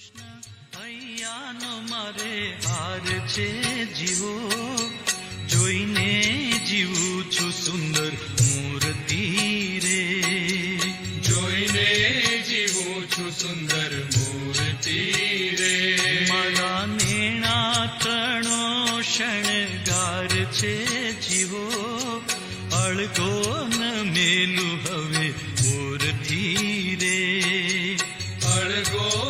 કૃષ્ણ મારે હાર છે જીવો. જોઈને જીવું છું સુંદર મૂર્તિ રે. જોઈને જીવું છું સુંદર મૂર્તિ રે. મારા નેણા તણો શણગાર છે જીવો. અળગો ન મેલું હવે મૂર્તિ રે. અળગો